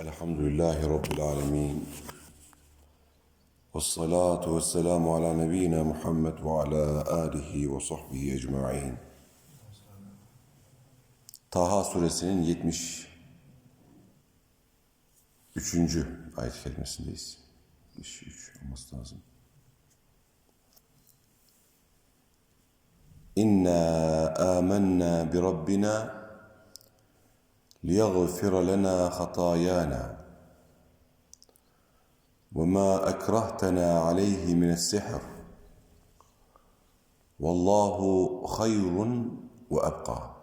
Elhamdülillahi Rabbil alemin. Ve salatu ve selamu ala nebiyyina Muhammed ve ala alihi ve sahbihi ecma'in. Taha suresinin 73. ayet kelimesindeyiz. 73 olması lazım. İnna amennâ bi Rabbina ليغفر لنا خطايانا وما اكرهتنا عليه من السحر والله خير وابقى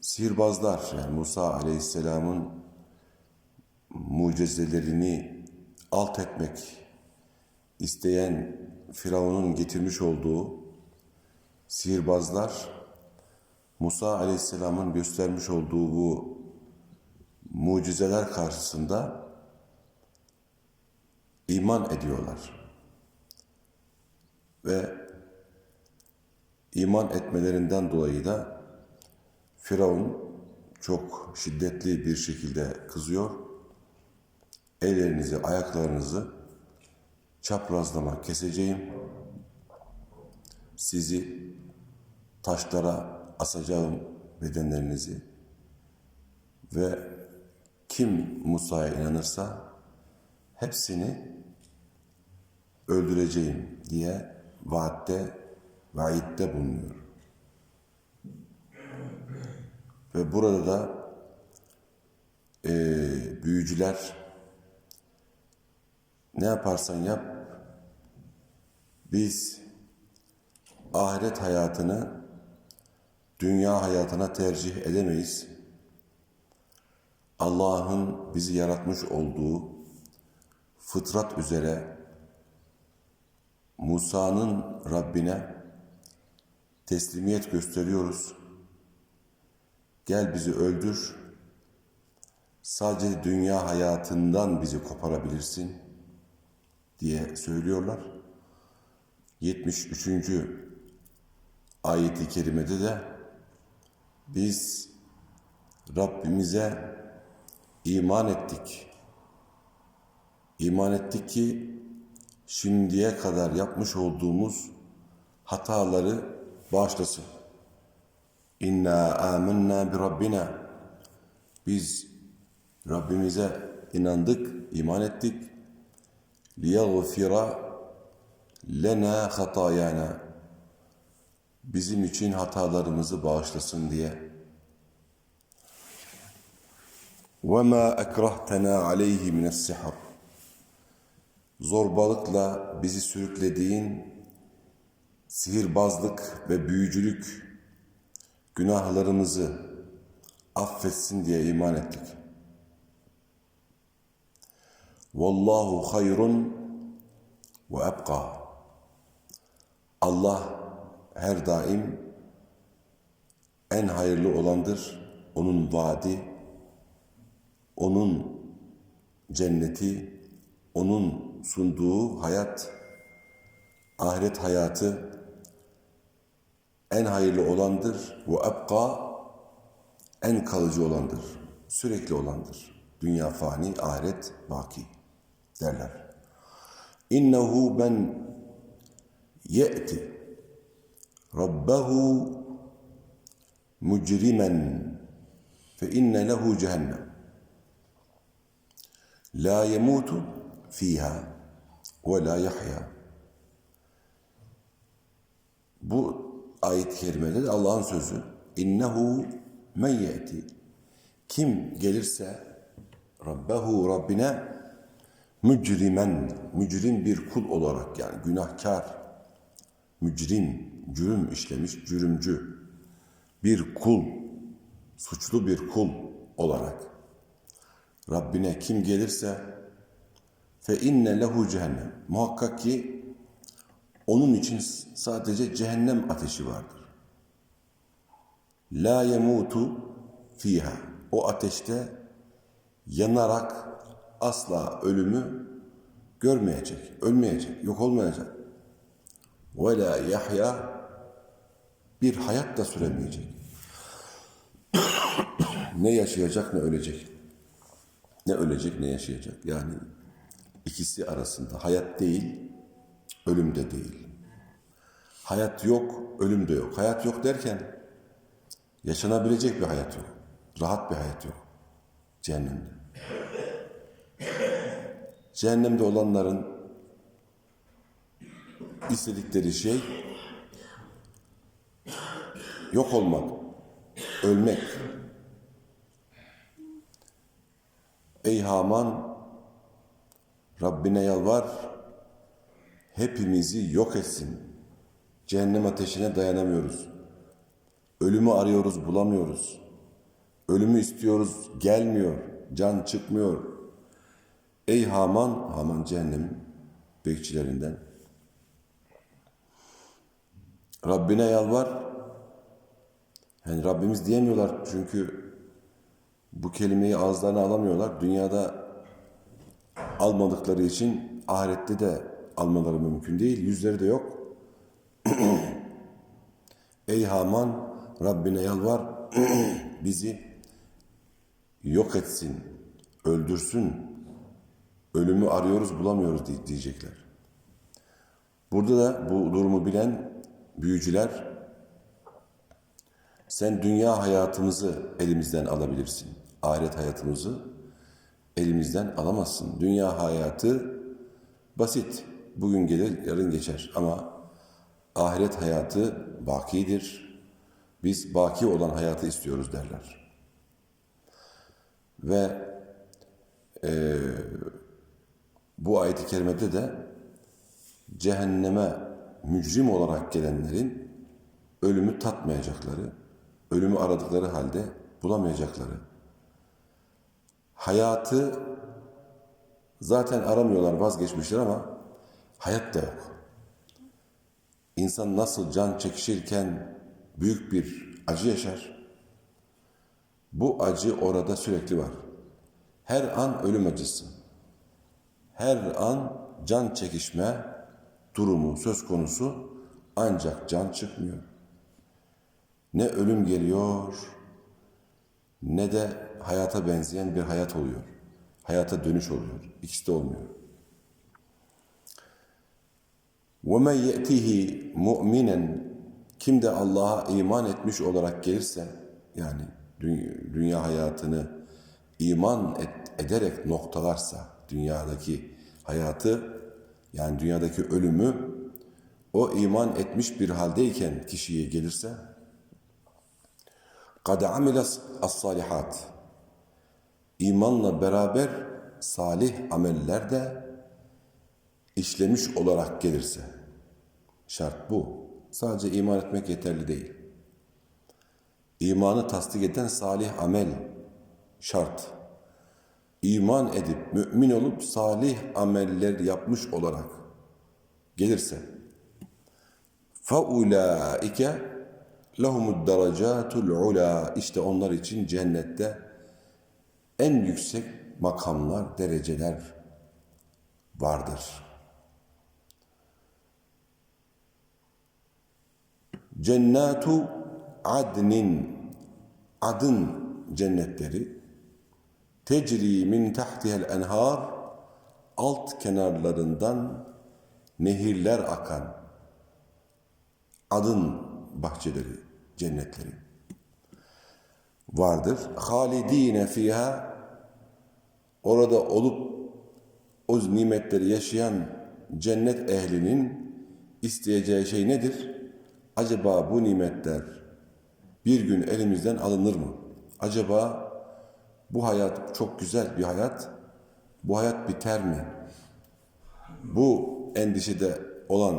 sihirbazlar yani Musa Aleyhisselam'ın mucizelerini alt etmek isteyen Firavun'un getirmiş olduğu sihirbazlar Musa Aleyhisselam'ın göstermiş olduğu bu mucizeler karşısında iman ediyorlar. Ve iman etmelerinden dolayı da Firavun çok şiddetli bir şekilde kızıyor. Ellerinizi, ayaklarınızı çaprazlama keseceğim. Sizi taşlara asacağım bedenlerinizi ve kim Musa'ya inanırsa hepsini öldüreceğim diye vaatte, vaidde bulunuyor. Ve burada da e, büyücüler ne yaparsan yap biz ahiret hayatını dünya hayatına tercih edemeyiz. Allah'ın bizi yaratmış olduğu fıtrat üzere Musa'nın Rabbine teslimiyet gösteriyoruz. Gel bizi öldür. Sadece dünya hayatından bizi koparabilirsin diye söylüyorlar. 73. ayeti kerimede de biz Rabbimize iman ettik. İman ettik ki şimdiye kadar yapmış olduğumuz hataları bağışlasın. İnna amennâ bi Rabbina. Biz Rabbimize inandık, iman ettik. Liyaghfira lena hatayana Bizim için hatalarımızı bağışlasın diye. وَمَا اَكْرَهْتَنَا عَلَيْهِ مِنَ السِّحَرِ Zorbalıkla bizi sürüklediğin sihirbazlık ve büyücülük günahlarımızı affetsin diye iman ettik. Vallahu hayrun ve ebqa. Allah her daim en hayırlı olandır. Onun vaadi, onun cenneti, onun sunduğu hayat, ahiret hayatı en hayırlı olandır. Ve ebqa en kalıcı olandır. Sürekli olandır. Dünya fani, ahiret baki derler. İnnehu ben ye'ti fe inne lehu cehennem. La yemutu fiha ve la yahya. Bu ayet-i kerimede de Allah'ın sözü innehu men kim gelirse Rabbehu Rabbine mücrimen, mücrim bir kul olarak yani günahkar, mücrim, cürüm işlemiş, cürümcü bir kul, suçlu bir kul olarak Rabbine kim gelirse fe inne lehu cehennem. Muhakkak ki onun için sadece cehennem ateşi vardır. La yemutu fiha. O ateşte yanarak asla ölümü görmeyecek, ölmeyecek, yok olmayacak. Ve la yahya bir hayat da süremeyecek. ne yaşayacak ne ölecek. Ne ölecek ne yaşayacak. Yani ikisi arasında hayat değil, ölüm de değil. Hayat yok, ölüm de yok. Hayat yok derken yaşanabilecek bir hayat yok. Rahat bir hayat yok. Cehennemde. Cehennemde olanların istedikleri şey yok olmak, ölmek. Ey Haman, Rabbine yalvar, hepimizi yok etsin. Cehennem ateşine dayanamıyoruz. Ölümü arıyoruz, bulamıyoruz. Ölümü istiyoruz, gelmiyor. Can çıkmıyor. Ey Haman, Haman cehennemin bekçilerinden. Rabbine yalvar. Yani Rabbimiz diyemiyorlar çünkü bu kelimeyi ağızlarına alamıyorlar. Dünyada almadıkları için ahirette de almaları mümkün değil. Yüzleri de yok. Ey Haman Rabbine yalvar bizi yok etsin, öldürsün. Ölümü arıyoruz bulamıyoruz diye- diyecekler. Burada da bu durumu bilen büyücüler sen dünya hayatımızı elimizden alabilirsin. Ahiret hayatımızı elimizden alamazsın. Dünya hayatı basit. Bugün gelir, yarın geçer. Ama ahiret hayatı bakidir. Biz baki olan hayatı istiyoruz derler. Ve eee, bu ayet-i kerimede de cehenneme mücrim olarak gelenlerin ölümü tatmayacakları, ölümü aradıkları halde bulamayacakları, hayatı zaten aramıyorlar, vazgeçmişler ama hayat da yok. İnsan nasıl can çekişirken büyük bir acı yaşar, bu acı orada sürekli var. Her an ölüm acısı, her an can çekişme durumu söz konusu ancak can çıkmıyor. Ne ölüm geliyor ne de hayata benzeyen bir hayat oluyor. Hayata dönüş oluyor. İkisi de olmuyor. وَمَنْ يَأْتِهِ مُؤْمِنًا Kim de Allah'a iman etmiş olarak gelirse, yani dü- dünya hayatını iman et- ederek noktalarsa, dünyadaki hayatı, yani dünyadaki ölümü, o iman etmiş bir haldeyken kişiye gelirse, قَدْ عَمِلَ الصَّالِحَاتِ İmanla beraber salih ameller de işlemiş olarak gelirse. Şart bu. Sadece iman etmek yeterli değil. İmanı tasdik eden salih amel şart. İman edip, mümin olup salih ameller yapmış olarak gelirse فَاُولَٰئِكَ لَهُمُ الدَّرَجَاتُ الْعُلَى İşte onlar için cennette en yüksek makamlar, dereceler vardır. Cennatu adnin adın cennetleri tecri min tahtihel enhar alt kenarlarından nehirler akan adın bahçeleri, cennetleri vardır. Halidine fiha orada olup o nimetleri yaşayan cennet ehlinin isteyeceği şey nedir? Acaba bu nimetler bir gün elimizden alınır mı? Acaba bu hayat çok güzel bir hayat, bu hayat biter mi? Bu endişede olan,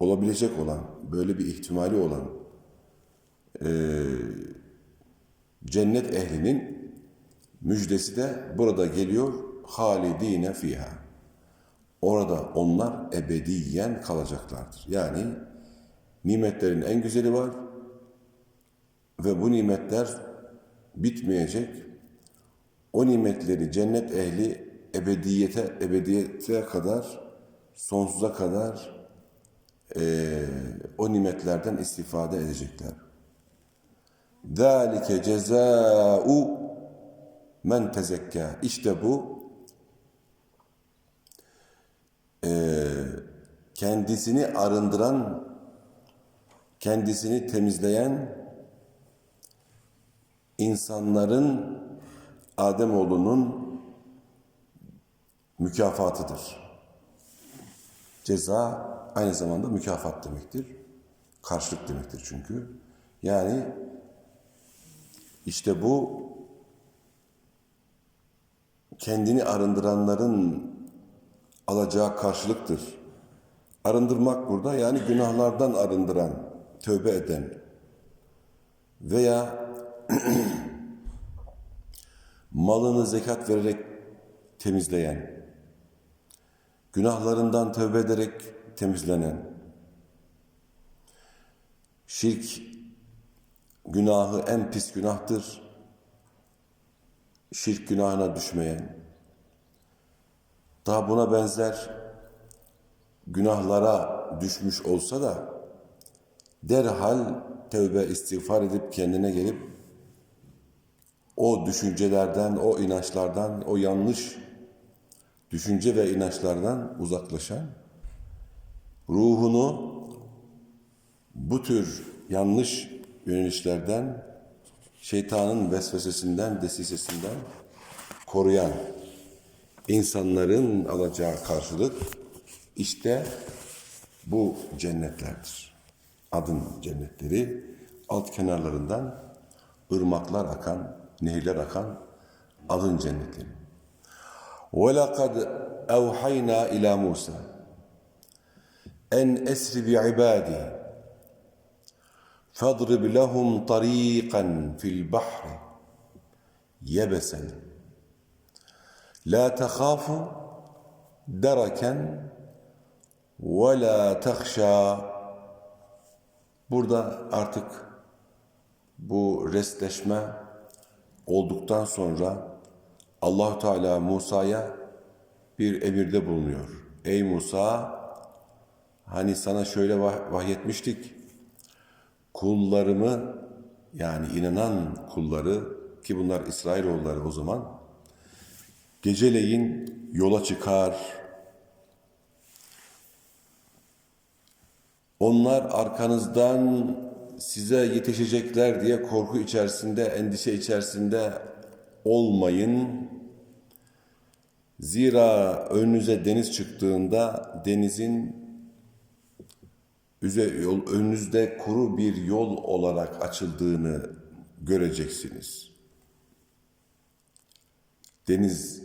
olabilecek olan, böyle bir ihtimali olan eee, cennet ehlinin müjdesi de burada geliyor. Halidine fiha. Orada onlar ebediyen kalacaklardır. Yani nimetlerin en güzeli var ve bu nimetler bitmeyecek. O nimetleri cennet ehli ebediyete ebediyete kadar sonsuza kadar eee, o nimetlerden istifade edecekler. ذَٰلِكَ جَزَاءُ men tezekka. İşte bu eee, kendisini arındıran, kendisini temizleyen insanların Ademoğlunun mükafatıdır. Ceza aynı zamanda mükafat demektir. Karşılık demektir çünkü. Yani işte bu kendini arındıranların alacağı karşılıktır. Arındırmak burada yani günahlardan arındıran, tövbe eden veya malını zekat vererek temizleyen, günahlarından tövbe ederek temizlenen, şirk günahı en pis günahtır, şirk günahına düşmeyen, daha buna benzer günahlara düşmüş olsa da derhal tövbe istiğfar edip kendine gelip o düşüncelerden, o inançlardan, o yanlış düşünce ve inançlardan uzaklaşan, ruhunu bu tür yanlış yönelişlerden, şeytanın vesvesesinden, desisesinden koruyan insanların alacağı karşılık işte bu cennetlerdir. Adın cennetleri alt kenarlarından ırmaklar akan, nehirler akan adın cennetleri. وَلَقَدْ اَوْحَيْنَا اِلَى مُوسَى اَنْ اَسْرِ بِعِبَادِي فَاضْرِبْ لَهُمْ طَرِيقًا فِي الْبَحْرِ يَبَسًا لَا تَخَافُ دَرَكًا وَلَا تَخْشَى Burada artık bu restleşme olduktan sonra Allahu Teala Musa'ya bir emirde bulunuyor. Ey Musa, hani sana şöyle vah- vahyetmiştik. Kullarımı yani inanan kulları ki bunlar İsrailoğulları o zaman geceleyin yola çıkar. Onlar arkanızdan size yetişecekler diye korku içerisinde, endişe içerisinde olmayın. Zira önünüze deniz çıktığında denizin yol, önünüzde kuru bir yol olarak açıldığını göreceksiniz. Deniz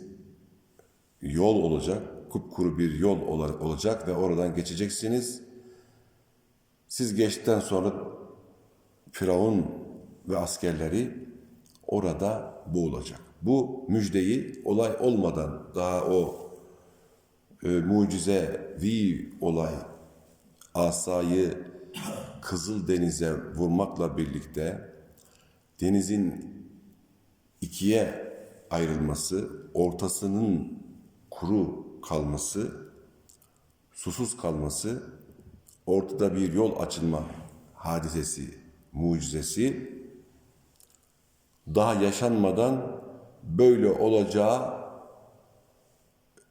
yol olacak, kupkuru bir yol ola- olacak ve oradan geçeceksiniz. Siz geçtikten sonra Firavun ve askerleri orada boğulacak. Bu müjdeyi olay olmadan daha o e, mucizevi olay asayı Kızıl Deniz'e vurmakla birlikte denizin ikiye ayrılması, ortasının kuru kalması, susuz kalması, ortada bir yol açılma hadisesi, mucizesi daha yaşanmadan böyle olacağı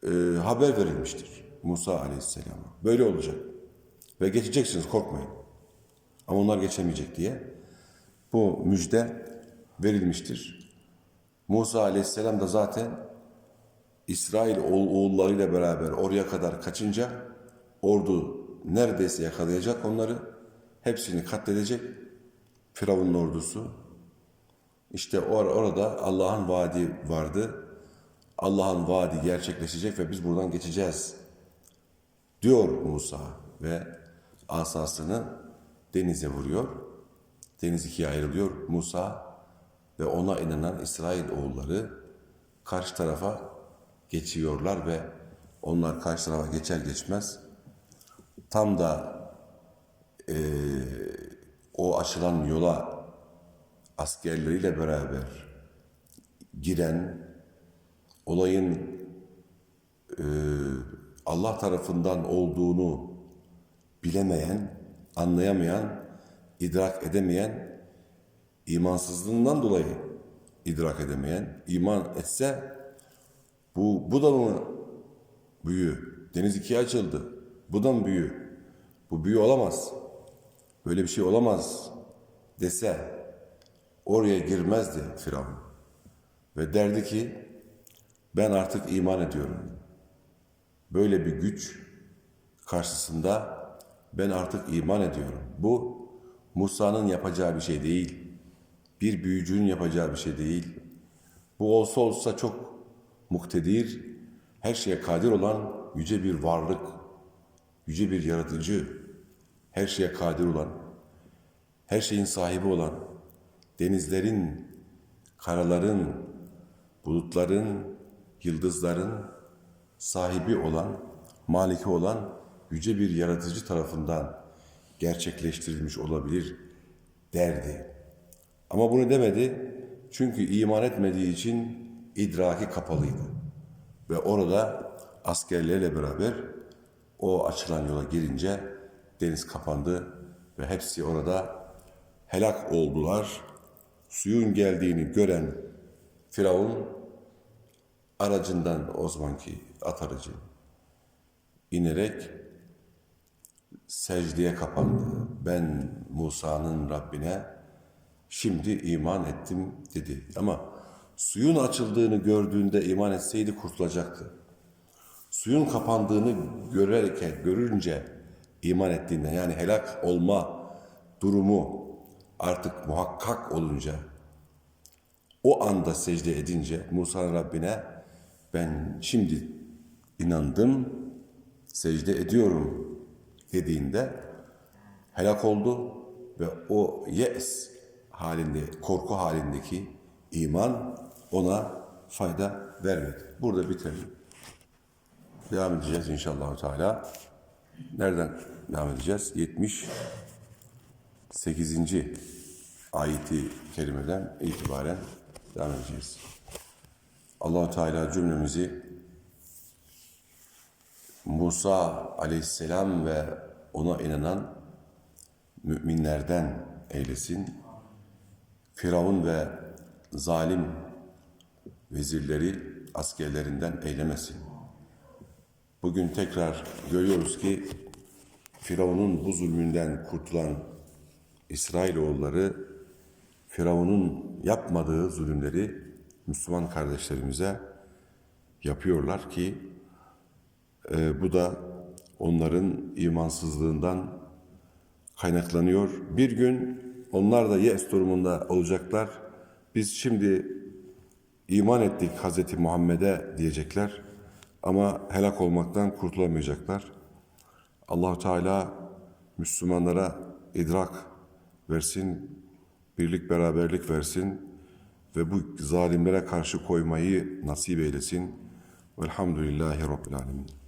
e, haber verilmiştir Musa Aleyhisselam'a. Böyle olacak. Ve geçeceksiniz korkmayın. Ama onlar geçemeyecek diye bu müjde verilmiştir. Musa Aleyhisselam da zaten İsrail oğul- oğullarıyla beraber oraya kadar kaçınca ordu neredeyse yakalayacak onları. Hepsini katledecek. Firavun'un ordusu. İşte or orada Allah'ın vaadi vardı. Allah'ın vaadi gerçekleşecek ve biz buradan geçeceğiz diyor Musa ve asasını denize vuruyor. Deniz ikiye ayrılıyor. Musa ve ona inanan İsrail oğulları karşı tarafa geçiyorlar ve onlar karşı tarafa geçer geçmez tam da eee, o açılan yola askerleriyle beraber giren olayın eee, Allah tarafından olduğunu bilemeyen, anlayamayan, idrak edemeyen imansızlığından dolayı idrak edemeyen, iman etse bu, bu da mı büyü? Deniz ikiye açıldı. Bu da mı büyü? Bu büyü olamaz. Böyle bir şey olamaz dese oraya girmezdi Firavun. Ve derdi ki ben artık iman ediyorum. Böyle bir güç karşısında ben artık iman ediyorum. Bu Musa'nın yapacağı bir şey değil. Bir büyücünün yapacağı bir şey değil. Bu olsa olsa çok muktedir, her şeye kadir olan yüce bir varlık, yüce bir yaratıcı, her şeye kadir olan, her şeyin sahibi olan, denizlerin, karaların, bulutların, yıldızların sahibi olan, maliki olan yüce bir yaratıcı tarafından gerçekleştirilmiş olabilir derdi. Ama bunu demedi çünkü iman etmediği için idraki kapalıydı. Ve orada askerlerle beraber o açılan yola girince deniz kapandı ve hepsi orada helak oldular. Suyun geldiğini gören Firavun aracından o zamanki at aracı inerek secdeye kapandı. Ben Musa'nın Rabbine şimdi iman ettim dedi. Ama suyun açıldığını gördüğünde iman etseydi kurtulacaktı. Suyun kapandığını görerken, görünce iman ettiğinde yani helak olma durumu artık muhakkak olunca o anda secde edince Musa'nın Rabbine ben şimdi inandım, secde ediyorum dediğinde helak oldu ve o yes halinde, korku halindeki iman ona fayda vermedi. Burada bitirelim. Devam edeceğiz inşallah Teala. Nereden devam edeceğiz? 78. ayeti kerimeden itibaren devam edeceğiz. Allahu Teala cümlemizi Musa aleyhisselam ve ona inanan müminlerden eylesin. Firavun ve zalim vezirleri askerlerinden eylemesin. Bugün tekrar görüyoruz ki Firavun'un bu zulmünden kurtulan İsrailoğulları Firavun'un yapmadığı zulümleri Müslüman kardeşlerimize yapıyorlar ki e, bu da onların imansızlığından kaynaklanıyor. Bir gün onlar da yes durumunda olacaklar. Biz şimdi iman ettik Hazreti Muhammed'e diyecekler ama helak olmaktan kurtulamayacaklar. allah Teala Müslümanlara idrak versin, birlik beraberlik versin ve bu zalimlere karşı koymayı nasip eylesin. Velhamdülillahi Rabbil Alemin.